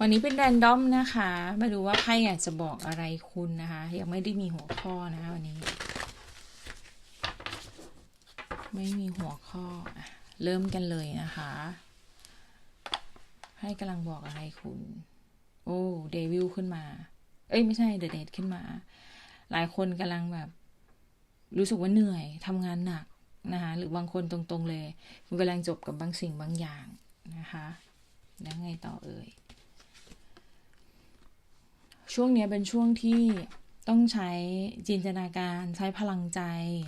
วันนี้เป็นแรนดอมนะคะ มาดูว่าไพ่อยากจะบอกอะไรคุณนะคะ ยังไม่ได้มีหัวข้อนะวันนี้ ไม่มีหัวข้ออเริ่มกันเลยนะคะไพ่กำลังบอกอะไรคุณ โอ้เดวิลขึ้นมา เอ้ยไม่ใช่เดอะเดทขึ้นมา หลายคนกำลังแบบ รู้สึกว่าเหนื่อยทำงานหนักนะคะ หรือบางคนตรงๆเลย คุณกำลังจบกับบางสิ่งบางอย่างนะคะ แล้วไงต่อเอ่ย ช่วงนี้เป็นช่วงที่ต้องใช้จินตนาการใช้พลังใจ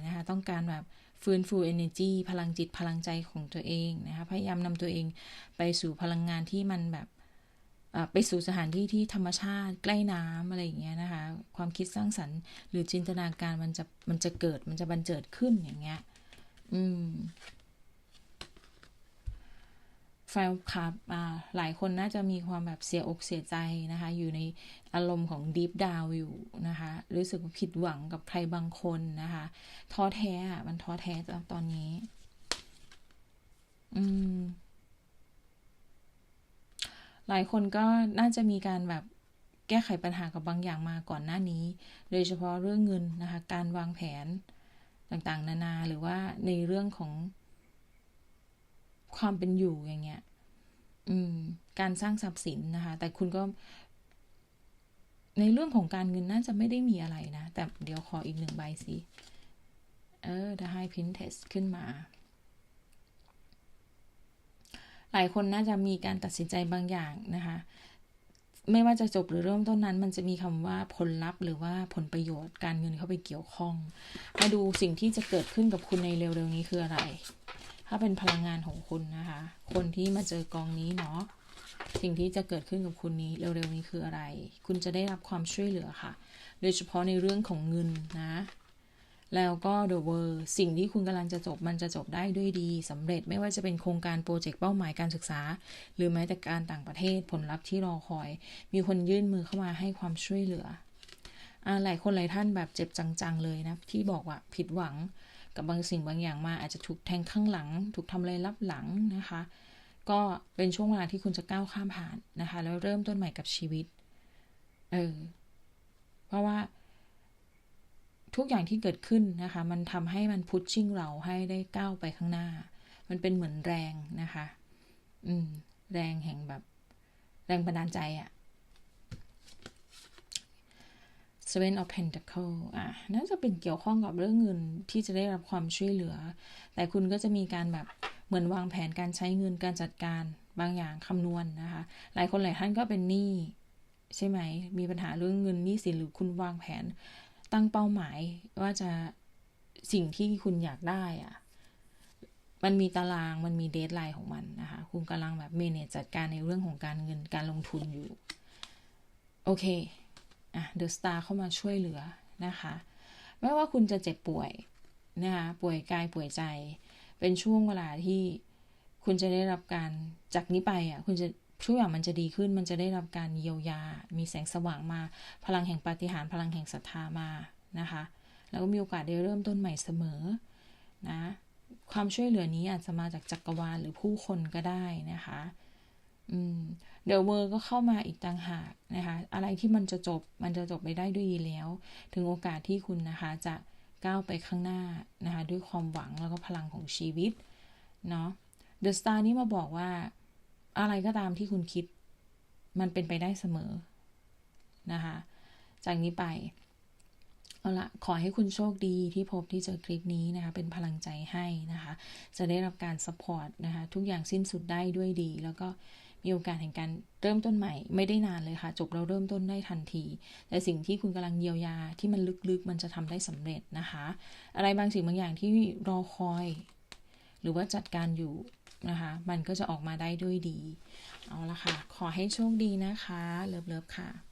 นะคะ ต้องการแบบฟื้นฟู energy พลังจิตพลังใจของตัวเองนะคะ พยายามนำตัวเองไปสู่พลังงานที่มันแบบไปสู่สถานที่ที่ธรรมชาติใกล้น้ำอะไรอย่างเงี้ยนะคะ ความคิดสร้างสรรค์หรือจินตนาการมันจะมันจะเกิดมันจะบันเจิดขึ้นอย่างเงี้ย อืม แฟนคลับอ่าหลายคนน่าจะมีความแบบเสียอกเสียใจนะคะ อยู่ในอารมณ์ของ deep down อยู่นะคะ รู้สึกผิดหวังกับใครบางคนนะคะ ท้อแท้อะมันท้อแท้ตอนนี้ อืม หลายคนก็น่าจะมีการแบบแก้ไขปัญหากับบางอย่างมาก่อนหน้านี้ โดยเฉพาะเรื่องเงินนะคะ การวางแผนต่างๆ นานา หรือว่าในเรื่องของ ความเป็นอยู่อย่างเงี้ย อืม การสร้างทรัพย์สินนะคะ แต่คุณก็ ในเรื่องของการเงินน่าจะไม่ได้มีอะไรนะ แต่เดี๋ยวขออีกหนึ่งใบสิเออ The High Princess ขึ้นมา หลายคนน่าจะมีการตัดสินใจบางอย่างนะคะ ไม่ว่าจะจบหรือเริ่มต้นนั้น มันจะมีคำว่าผลลัพธ์หรือว่าผลประโยชน์การเงินเข้าไปเกี่ยวข้อง มาดูสิ่งที่จะเกิดขึ้นกับคุณในเร็วๆนี้คืออะไร ถ้าเป็นพลังงานของคุณนะคะ คนที่มาเจอกองนี้เนาะสิ่งที่จะเกิดขึ้นกับคุณนี้เร็วๆนี้คืออะไร คุณจะได้รับความช่วยเหลือค่ะ โดยเฉพาะในเรื่องของเงินนะ แล้วก็ The World สิ่งที่คุณกำลังจะจบมันจะจบได้ด้วยดีสำเร็จไม่ว่าจะเป็นโครงการโปรเจกต์เป้าหมายการศึกษา หรือแม้แต่การต่างประเทศผลลัพธ์ที่รอคอย มีคนยื่นมือเข้ามาให้ความช่วยเหลืออหลายคนหลายท่านแบบเจ็บจังๆเลยนะ ที่บอกว่าผิดหวัง กับบางสิ่งบางอย่างมาอาจจะถูกแทงข้างหลัง ถูกทำอะไรลับหลังนะคะ ก็เป็นช่วงเวลาที่คุณจะก้าวข้ามผ่านนะคะ แล้วเริ่มต้นใหม่กับชีวิตเออเพราะว่าทุกอย่างที่เกิดขึ้นนะคะ มันทำให้มันพุชชิ่งเราให้ได้ก้าวไปข้างหน้า มันเป็นเหมือนแรงนะคะ อืม แรงแห่งแบบ แรงบันดาลใจอะ Seven of Pentacle อะน่าจะเป็นเกี่ยวข้องกับเรื่องเงินที่จะได้รับความช่วยเหลือ แต่คุณก็จะมีการแบบเหมือนวางแผนการใช้เงินการจัดการบางอย่างคำนวณนนะคะ หลายคนหลายท่านก็เป็นหนี้ใช่ไหม มีปัญหาเรื่องเงินหนี้สินหรือคุณวางแผน ตั้งเป้าหมายว่าจะสิ่งที่คุณอยากได้อะมันมีตารางมันมีเดทไลน์ของมันนะคะ คุณกำลังแบบเมเนจจัดการในเรื่องของการเงินการลงทุนอยู่ โอเค่ะเดอะสตาร์เข้ามาช่วยเหลือนะคะ ไม่ว่าคุณจะเจ็บป่วยนะคะป่วยกายป่วยใจ เป็นช่วงเวลาที่คุณจะได้รับการจากนี้ไปอะคุณจะทุกอย่างมันจะดีขึ้นมันจะได้รับการเยียวยา มีแสงสว่างมา พลังแห่งปาฏิหาริย์พลังแห่งศรัทธามานะคะ แล้วก็มีโอกาสได้เริ่มต้นใหม่เสมอนะความช่วยเหลือนี้อาจจะมาจากจักรวาลหรือผู้คนก็ได้นะคะ เดอะเวอร์ก็เข้ามาอีกต่างหากนะคะ อะไรที่มันจะจบมันจะจบไปได้ด้วยดีแล้ว ถึงโอกาสที่คุณนะคะจะก้าวไปข้างหน้านะคะ ด้วยความหวังแล้วก็พลังของชีวิต เนาะเดอะสตาร์นี่มาบอกว่าอะไรก็ตามที่คุณคิด มันเป็นไปได้เสมอนะคะ จากนี้ไป เอาละขอให้คุณโชคดีที่พบที่เจอคลิปนี้นะคะ เป็นพลังใจให้นะคะ จะได้รับการสปอร์ตนะคะ ทุกอย่างสิ้นสุดได้ด้วยดี แล้วก็ มีโอกาสแห่งการเริ่มต้นใหม่ไม่ได้นานเลยค่ะ จบเราเริ่มต้นได้ทันที แต่สิ่งที่คุณกำลังเยียวยาที่มันลึกๆ มันจะทำได้สำเร็จนะคะ อะไรบางสิ่งบางอย่างที่รอคอย หรือว่าจัดการอยู่นะคะ มันก็จะออกมาได้ด้วยดี เอาละค่ะ ขอให้โชคดีนะคะ เลิฟๆค่ะ